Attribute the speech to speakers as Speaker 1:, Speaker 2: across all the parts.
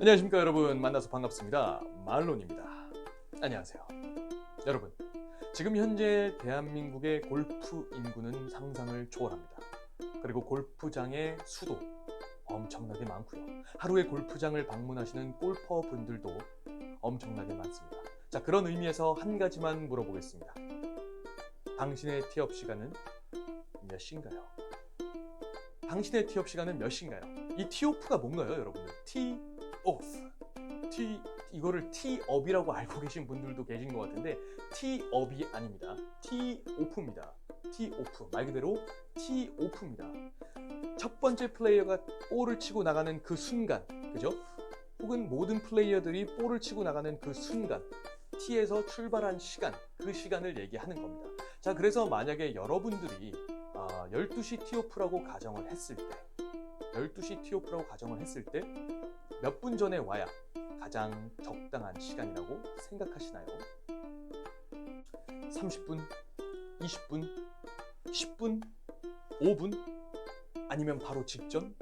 Speaker 1: 안녕하십니까 여러분. 만나서 반갑습니다. 말론입니다. 안녕하세요. 여러분 지금 현재 대한민국의 골프 인구는 상상을 초월합니다. 그리고 골프장의 수도 엄청나게 많고요. 하루에 골프장을 방문하시는 골퍼 분들도 엄청나게 많습니다. 자 그런 의미에서 한 가지만 물어보겠습니다. 당신의 티업 시간은 몇 시인가요? 당신의 티업 시간은 몇 시인가요? 이 티오프가 뭔가요 여러분들? 티 오프 티 이거를 티업이라고 알고 계신 분들도 계신 것 같은데 티업이 아닙니다. 티오프입니다. 티오프 말 그대로 티오프입니다. 첫 번째 플레이어가 볼을 치고 나가는 그 순간 그죠? 혹은 모든 플레이어들이 볼을 치고 나가는 그 순간 티에서 출발한 시간 그 시간을 얘기하는 겁니다. 자 그래서 만약에 여러분들이 아, 12시 티오프라고 가정을 했을 때 12시 티오프라고 가정을 했을 때 몇 분 전에 와야 가장 적당한 시간이라고 생각하시나요? 30분, 20분, 10분, 5분, 아니면 바로 직전?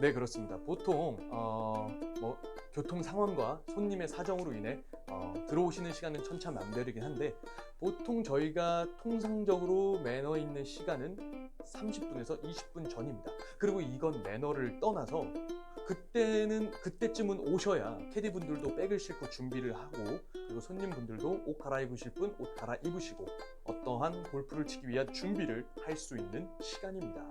Speaker 1: 네, 그렇습니다. 보통 어, 뭐 교통 상황과 손님의 사정으로 인해 어, 들어오시는 시간은 천차만별이긴 한데 보통 저희가 통상적으로 매너 있는 시간은 30분에서 20분 전입니다. 그리고 이건 매너를 떠나서 그때는 그때쯤은 오셔야 캐디 분들도 백을 싣고 준비를 하고 그리고 손님 분들도 옷 갈아입으실 분 옷 갈아입으시고 어떠한 골프를 치기 위한 준비를 할 수 있는 시간입니다.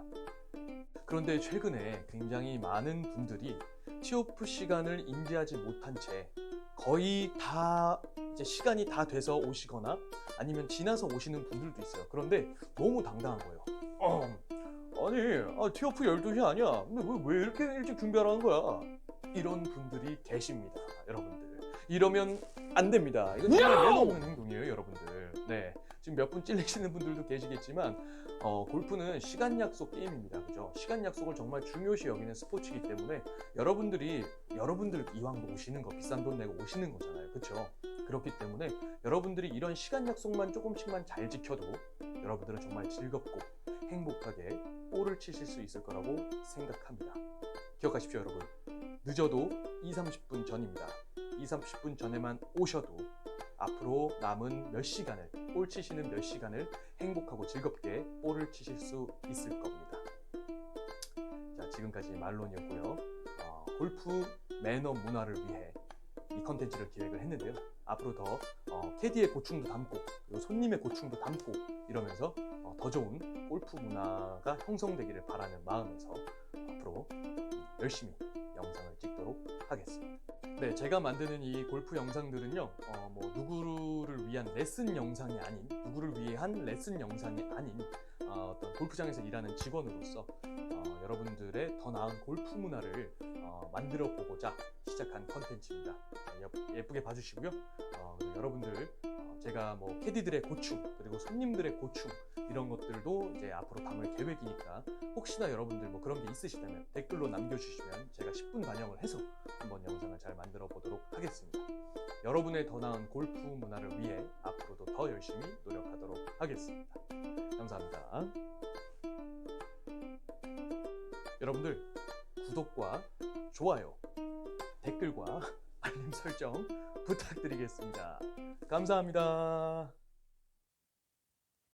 Speaker 1: 그런데 최근에 굉장히 많은 분들이 티오프 시간을 인지하지 못한 채 거의 다 이제 시간이 다 돼서 오시거나 아니면 지나서 오시는 분들도 있어요. 그런데 너무 당당한 거예요. 어, 아니, 아, 티오프 12시 아니야. 근데 왜, 왜 이렇게 일찍 준비하라는 거야? 이런 분들이 계십니다, 여러분들. 이러면 안 됩니다. 이건 정말 매너 없는 행동이에요, 여러분들. 네. 지금 몇 분 찔리시는 분들도 계시겠지만, 어, 골프는 시간 약속 게임입니다. 그죠? 시간 약속을 정말 중요시 여기는 스포츠이기 때문에 여러분들이, 여러분들 이왕 오시는 거, 비싼 돈 내고 오시는 거잖아요. 그쵸? 그렇기 때문에 여러분들이 이런 시간 약속만 조금씩만 잘 지켜도 여러분들은 정말 즐겁고 행복하게 볼을 치실 수 있을 거라고 생각합니다. 기억하십시오, 여러분. 늦어도 2, 30분 전입니다. 2, 30분 전에만 오셔도 앞으로 남은 몇 시간을, 볼 치시는 몇 시간을 행복하고 즐겁게 볼을 치실 수 있을 겁니다. 자, 지금까지 말론이었고요. 어, 골프 매너 문화를 위해 이 컨텐츠를 기획을 했는데요. 앞으로 더 어, 캐디의 고충도 담고 그리고 손님의 고충도 담고 이러면서 어, 더 좋은 골프 문화가 형성되기를 바라는 마음에서 앞으로 열심히 영상을 찍도록 하겠습니다. 네, 제가 만드는 이 골프 영상들은요, 어, 뭐 누구를 위한 레슨 영상이 아닌, 누구를 위한 레슨 영상이 아닌 어, 어떤 골프장에서 일하는 직원으로서 어, 여러분들의 더 나은 골프 문화를 어, 만들어 보고자 시작한 컨텐츠입니다. 예- 예쁘게 봐주시고요. 어, 여러분들 어, 제가 뭐 캐디들의 고충 그리고 손님들의 고충 이런 것들도 이제 앞으로 담을 계획이니까 혹시나 여러분들 뭐 그런 게 있으시다면 댓글로 남겨주시면 제가 10분 반영을 해서 한번 영상을 잘 만들어 보도록 하겠습니다. 여러분의 더 나은 골프 문화를 위해 앞으로도 더 열심히 노력하도록 하겠습니다. 감사합니다. 여러분들 구독과 좋아요, 댓글과 알림 설정 부탁드리겠습니다. 감사합니다.